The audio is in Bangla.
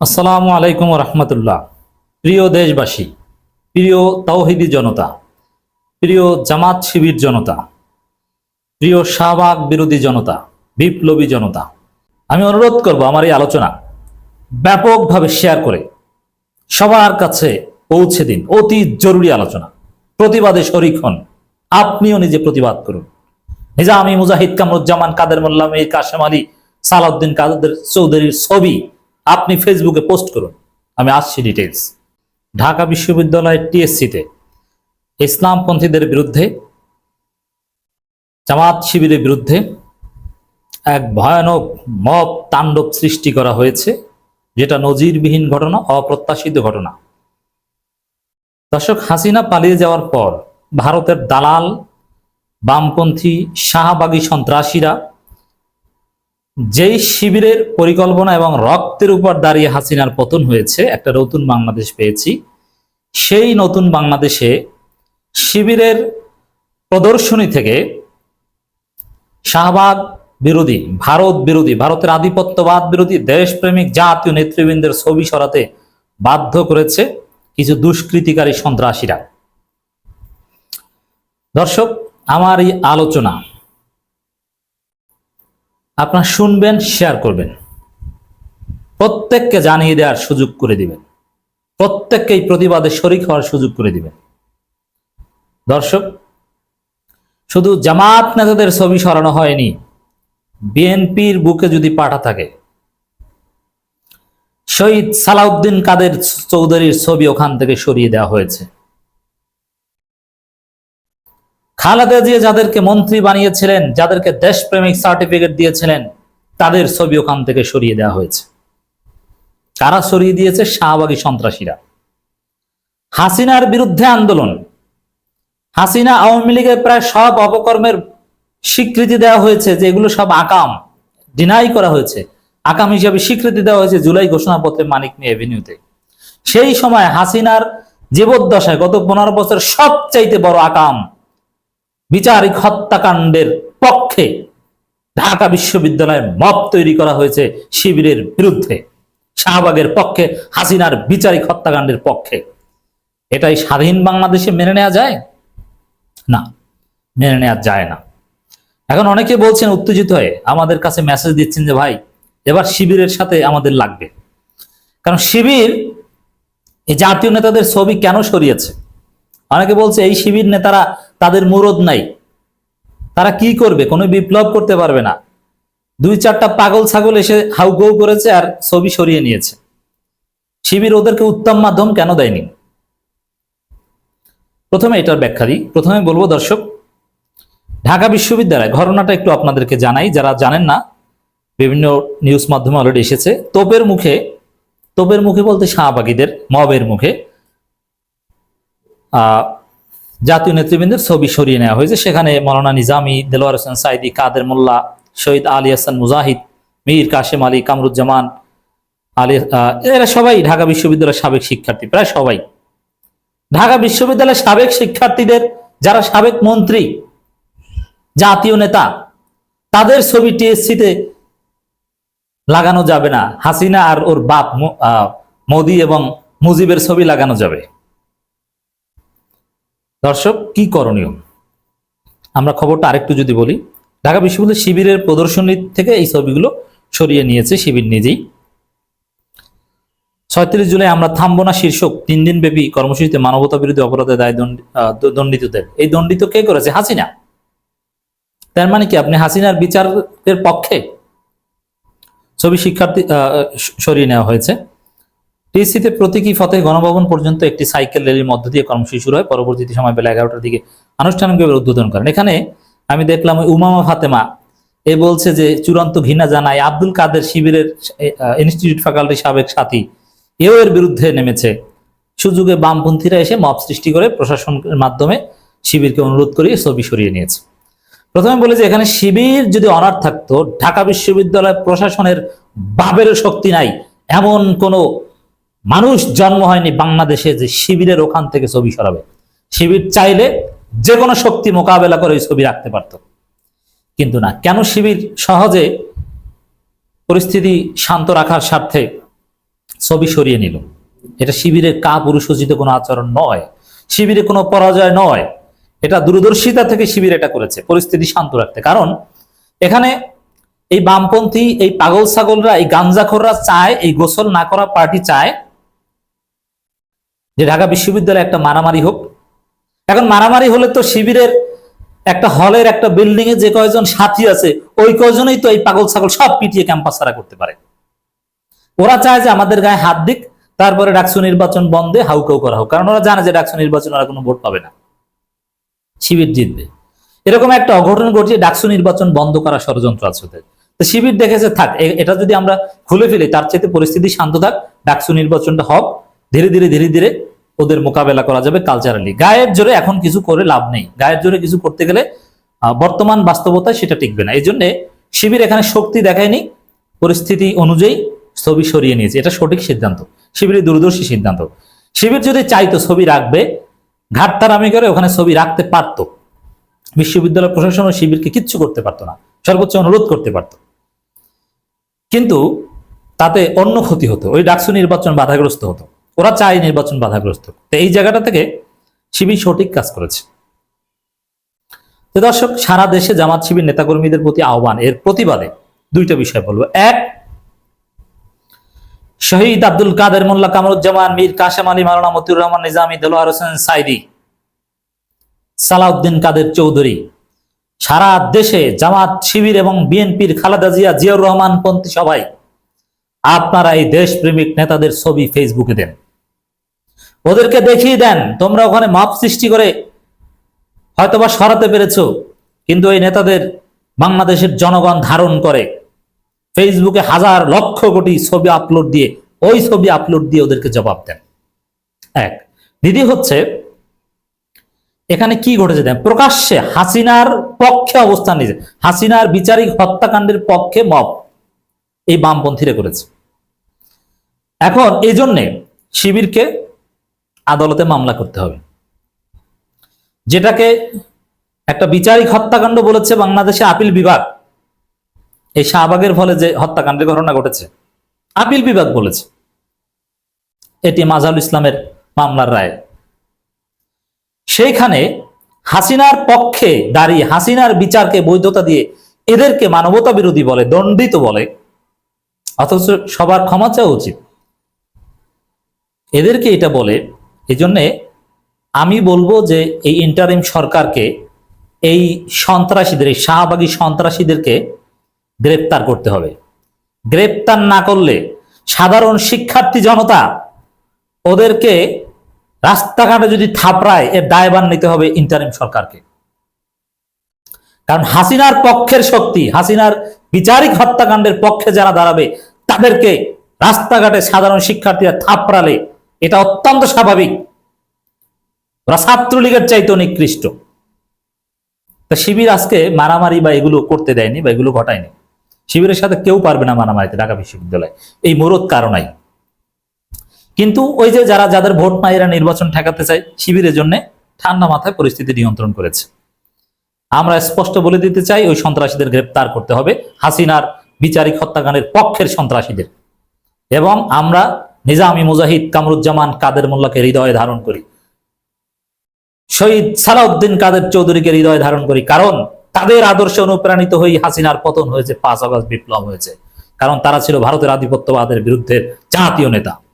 আসসালামু আলাইকুম রহমতুল্লাহ। প্রিয় দেশবাসী, প্রিয় তাওহিদি জনতা, প্রিয় জামাত শিবির জনতা, প্রিয় শাহবাগ বিরোধী জনতা, বিপ্লবী জনতা, আমি অনুরোধ করব আমার এই আলোচনা ব্যাপকভাবে শেয়ার করে সবার কাছে পৌঁছে দিন। অতি জরুরি আলোচনা। প্রতিবাদে শরিক হন। আপনিও নিজে প্রতিবাদ করুন। নিজামি মুজাহিদ কামরুজ্জামান, কাদের মোল্লা মীর কাশেম আলী সালাউদ্দিন কাদের চৌধুরীর ছবি আপনি ফেসবুকে পোস্ট করুন। আমি আসছি ডিটেলস ঢাকা বিশ্ববিদ্যালয়ের টিএসসিতে। ইসলামপন্থীদের বিরুদ্ধে, জামাত শিবিরের বিরুদ্ধে এক ভয়ানক মব তাণ্ডব সৃষ্টি করা হয়েছে, যেটা নজিরবিহীন ঘটনা, অপ্রত্যাশিত ঘটনা। দর্শক, হাসিনা পালিয়ে যাওয়ার পর ভারতের দালাল, বামপন্থী শাহবাগী সন্ত্রাসীরা যেই শিবিরের পরিকল্পনা এবং রক্তের উপর দাঁড়িয়ে হাসিনার পতন হয়েছে, একটা নতুন বাংলাদেশ পেয়েছি। সেই নতুন বাংলাদেশে শিবিরের প্রদর্শনী থেকে শাহবাগ বিরোধী, ভারত বিরোধী, ভারতের আধিপত্যবাদ বিরোধী, দেশপ্রেমিক, জাতীয় নেতৃবৃন্দের ছবি সরাতে বাধ্য করেছে কিছু দুষ্কৃতিকারী সন্ত্রাসীরা। দর্শক, আমার এই আলোচনা আপনার শুনবেন শেয়ার করবেন। প্রত্যেককে জানিয়ে দেওয়ার সুযোগ করে দিবেন। প্রত্যেককে এই প্রতিবাদে শরিক হওয়ার সুযোগ করে দিবেন। দর্শক, শুধু জামাত নেতাদের ছবি সরানো হয়নি, বিএনপির বুকে যদি পাঠা থাকে, শহীদ সালাউদ্দিন কাদের চৌধুরীর ছবি ওখান থেকে সরিয়ে দেওয়া হয়েছে। খালেদা জিয়া যাদেরকে মন্ত্রী বানিয়েছিলেন, যাদেরকে দেশপ্রেমিক সার্টিফিকেট দিয়েছিলেন, তাদের ছবি ওখান থেকে সরিয়ে দেওয়া হয়েছে। কারা সরিয়ে দিয়েছে? শাহবাগী সন্ত্রাসীরা। হাসিনার বিরুদ্ধে আন্দোলন। হাসিনা আওয়ামী লীগের প্রায় সব অপকর্মের স্বীকৃতি দেওয়া হয়েছে, যে এগুলো সব আকাম ডিনাই করা হয়েছে। আকাম হিসাবে স্বীকৃতি দেওয়া হয়েছে জুলাই ঘোষণাপত্রে মানিক নিয়ে এভিনিউতে সেই সময় হাসিনার জীবদ্দশায় গত পনেরো বছর সবচাইতে বড় আকাম বিচারিক হত্যাকাণ্ডের পক্ষে ঢাকা বিশ্ববিদ্যালয়ে মব তৈরি করা হয়েছে শিবিরের বিরুদ্ধে। শাহবাগের পক্ষে, হাসিনার বিচারিক হত্যাকাণ্ডের পক্ষে। এটাই স্বাধীন বাংলাদেশে মেনে নেওয়া যায়? না, মেনে নেওয়া যায় না। এখন অনেকে বলছেন উত্তেজিত হয়ে আমাদের কাছে মেসেজ দিচ্ছেন যে, ভাই, এবার শিবিরের সাথে আমাদের লাগবে। কারণ শিবির, এই জাতীয় নেতাদের ছবি কেন সরিয়েছে? অনেকে বলছে, এই শিবির নেতারা তাদের মুরদ নাই। তারা কি করবে? কোনো বিপ্লব করতে পারবে না। দুই চারটা পাগল ছাগল এসে হাউগৌ করেছে আর ছবি সরিয়ে নিয়েছে। শিবির ওদেরকে উত্তম মাধ্যম কেন দেয়নি? প্রথমে এটার ব্যাখ্যা দিই। প্রথমে বলব, দর্শক, ঢাকা বিশ্ববিদ্যালয়, ঘটনাটা একটু আপনাদেরকে জানাই। যারা জানেন না, বিভিন্ন নিউজ মাধ্যমে অলরেডি এসেছে। তোপের মুখে তোপের মুখে বলতে শাহবাগীদের, মবের মুখে। জাতীয় নেতৃবৃন্দের ছবি সরিয়ে নেওয়া হয়েছে। সেখানে মৌলানা নিজামি দেলোয়ার হোসেন সাইদি কাদের মোল্লা, শহীদ আলী হাসান মুজাহিদ, মীর কাশেম আলী কামরুজ্জামান, আলী এরা সবাই ঢাকা বিশ্ববিদ্যালয়ের সাবেক শিক্ষার্থী, প্রায় সবাই। ঢাকা বিশ্ববিদ্যালয়ের সাবেক শিক্ষার্থীদের যারা সাবেক মন্ত্রী, জাতীয় নেতা, তাদের ছবি টিএসসিতে লাগানো যাবে না। হাসিনা আর ওর বাপ মোদি এবং মুজিবের ছবি লাগানো যাবে। দর্শক, কি করণীয়? আমরা খবরটা আরেকটু যদি বলি, ঢাকা বিশ্ববিদ্যালয় শিবিরের প্রদর্শনী থেকে এই ছবিগুলো সরিয়ে নিয়েছে শিবির নিজেই। ছয়ত্রিশ জুলাই আমরা থামবো না শীর্ষক, তিন দিন ব্যাপী কর্মসূচিতে মানবতা বিরোধী অপরাধে দায় দণ্ডিতদের। এই দণ্ডিত কে করেছে? হাসিনা। তার মানে কি আপনি হাসিনার বিচারের পক্ষে ছবি শিক্ষার্থী সরিয়ে নেওয়া হয়েছে। টিএসসিতে প্রতীকী ফতেহ গণভবন পর্যন্ত একটি সাইকেল র্যালির মধ্য দিয়ে কর্মসূচি শুরু হয়। পরবর্তীতে সময় বেলা এগারোটার দিকে আনুষ্ঠানিকভাবে উদ্বোধন করেন। এখানে আমি দেখলাম উমামা ফাতেমা। এ বলছে যে, চূড়ান্ত ঘৃণা জানায় আব্দুল কাদের শিবিরের ইনস্টিটিউট ফ্যাকাল্টি সাবেক সাথী। এও এর বিরুদ্ধে নেমেছে। সুযোগে বামপন্থীরা এসে মব সৃষ্টি করে প্রশাসনের মাধ্যমে শিবিরকে অনুরোধ করিয়ে ছবি সরিয়ে নিয়েছে। প্রথমে বলে যে, এখানে শিবির যদি অনার থাকতো, ঢাকা বিশ্ববিদ্যালয় প্রশাসনের বাবেরও শক্তি নাই। এমন কোনো মানুষ জন্ম হয়নি বাংলাদেশে যে শিবিরের ওখান থেকে ছবি সরাবে। শিবির চাইলে যে কোনো শক্তি মোকাবেলা করে ওই ছবি রাখতে পারত। কিন্তু না, কেন শিবির সহজে পরিস্থিতি শান্ত রাখার স্বার্থে ছবি সরিয়ে নিল? এটা শিবিরের কা পুরুষোচিত কোনো আচরণ নয়। শিবিরে কোনো পরাজয় নয়। এটা দূরদর্শিতা থেকে শিবির এটা করেছে, পরিস্থিতি শান্ত রাখতে। কারণ এখানে এই বামপন্থী, এই পাগল ছাগলরা, এই গাঞ্জাখোররা চায়, এই গোসল না করা পার্টি চায় যে ঢাকা বিশ্ববিদ্যালয়ে একটা মারামারি হোক। এখন মারামারি হলে তো শিবিরের একটা হলের একটা বিল্ডিং এ যে কয়জন সাথী আছে, ওই কয়জনই তো এই পাগল ছাগল সব পিটিয়ে ক্যাম্পাস ছাড়া করতে পারে। ওরা চায় যে আমাদের গায়ে হাত দিক, তারপরে ডাকসু নির্বাচন বন্ধে হাউকাউ করা হোক। কারণ ওরা জানে যে ডাকসু নির্বাচন ওরা কোনো ভোট পাবে না। শিবির জিতবে। এরকম একটা অঘটন ঘটিয়ে ডাকসু নির্বাচন বন্ধ করা ষড়যন্ত্র আছে ওদের। তো শিবির দেখেছে, থাক এটা যদি আমরা খুলে ফেলি, তার চাইতে পরিস্থিতি শান্ত থাক, ডাকসু নির্বাচনটা হোক, ধীরে ধীরে ধীরে ধীরে ওদের মোকাবেলা করা যাবে কালচারালি গায়ের জোরে এখন কিছু করে লাভ নেই। গায়ের জোরে কিছু করতে গেলে বর্তমান বাস্তবতায় সেটা টিকবে না। এই জন্য শিবির এখানে শক্তি দেখায়নি। পরিস্থিতি অনুযায়ী ছবি সরিয়ে নিয়েছে। এটা সঠিক সিদ্ধান্ত। শিবিরের দূরদর্শী সিদ্ধান্ত। শিবির যদি চাইতো ছবি রাখবে ঘাটতারামি করে ওখানে ছবি রাখতে পারতো। বিশ্ববিদ্যালয় প্রশাসন ও শিবিরকে কিচ্ছু করতে পারতো না। সর্বোচ্চ অনুরোধ করতে পারতো। কিন্তু তাতে অন্য ক্ষতি হতো। ওই ডাকসু নির্বাচন বাধাগ্রস্ত হতো। ওরা চায় নির্বাচন বাধাগ্রস্ত। তো এই জায়গাটা থেকে শিবির সঠিক কাজ করেছে। তো দর্শক, সারা দেশে জামাত শিবির নেতাকর্মীদের প্রতি আহ্বান, এর প্রতিবাদে দুইটা বিষয় বলব। এক, শহীদ আব্দুল কাদের, মোল্লা কামরুজ্জামান, মীর কাশেম আলী, মাওলানা মতিউর রহমান, নিজামী, দেলোয়ার হোসেন সাইদি, সালাউদ্দিন কাদের চৌধুরী, সারা দেশে জামাত শিবির এবং বিএনপির খালেদা জিয়া, জিয়াউর রহমান পন্থী সবাই আপনারা এই দেশপ্রেমিক নেতাদের ছবি ফেসবুকে দেন। ওদেরকে দেখিয়ে দেন, তোমরা ওখানে মাপ সৃষ্টি করে হয়তোবা সরাতে পেরেছ, কিন্তু এই নেতাদের বাংলাদেশের জনগণ ধারণ করে। ফেসবুকে হাজার লক্ষ কোটি ছবি আপলোড দিয়ে, ওই ছবি আপলোড দিয়ে ওদেরকে জবাব দেন। এক, দ্বিতীয় হচ্ছে, এখানে কি ঘটেছে দেন প্রকাশ্যে হাসিনার পক্ষে অবস্থান নিয়েছে। হাসিনার বিচারিক হত্যাকাণ্ডের পক্ষে মব। এই বামপন্থীরা করেছে। এখন এই জন্যে শিবিরকে আদালতে মামলা করতে হবে। যেটাকে একটা বিচারিক হত্যাকাণ্ড বলেছে বাংলাদেশে আপিল বিভাগ। এই শাহবাগের ফলে যে হত্যাকাণ্ডের ঘটনা ঘটেছে, আপিল বিভাগ বলেছে। এটি মাজাল ইসলামের মামলার রায়। সেইখানে হাসিনার পক্ষে দাঁড়িয়ে, হাসিনার বিচারকে বৈধতা দিয়ে এদেরকে মানবতা বিরোধী বলে, দণ্ডিত বলে অথচ সবার ক্ষমা চাওয়া উচিত। এদেরকে এটা বলে এই জন্যে আমি বলব যে এই ইন্টারিম সরকারকে, এই সন্ত্রাসীদের, এই শাহবাগী সন্ত্রাসীদেরকে গ্রেপ্তার করতে হবে। গ্রেপ্তার না করলে সাধারণ শিক্ষার্থী জনতা ওদেরকে রাস্তাঘাটে যদি থাপড়ায়, এর দায়বান নিতে হবে ইন্টারিম সরকারকে। কারণ হাসিনার পক্ষের শক্তি, হাসিনার বিচারিক হত্যাকাণ্ডের পক্ষে যারা দাঁড়াবে তাদেরকে রাস্তাঘাটে সাধারণ শিক্ষার্থীরা থাপড়ালে এটা অত্যন্ত স্বাভাবিক। ওরা ছাত্রলীগের চাইতে নিকৃষ্ট। শিবির আজকে মারামারি বা এগুলো করতে দেয়নি বা এগুলো ঘটায়নি। শিবিরের সাথে কেউ পারবে না মারামারিতে ঢাকা বিশ্ববিদ্যালয়। এই মরদ কারণাই কিন্তু ওই যে যারা, যাদের ভোট এরা নির্বাচন ঠেকাতে চায়, শিবিরের জন্য ঠান্ডা মাথায় পরিস্থিতি নিয়ন্ত্রণ করেছে। আমরা স্পষ্ট বলে দিতে চাই, ওই সন্ত্রাসীদের গ্রেপ্তার করতে হবে। হাসিনার বিচারিক হত্যাকাণ্ডের পক্ষের সন্ত্রাসীদের। এবং আমরা নিজামী মুজাহিদ কামরুজ্জামান কাদের মোল্লাকে হৃদয়ে ধারণ করি। শহীদ সালাউদ্দিন কাদের চৌধুরীকে হৃদয়ে ধারণ করি। কারণ তাদের আদর্শে অনুপ্রাণিত হয়ে হাসিনার পতন হয়েছে, পাঁচ আগস্ট বিপ্লব হয়েছে। কারণ তারা ছিল ভারতের আধিপত্যবাদের বিরুদ্ধে জাতীয় নেতা।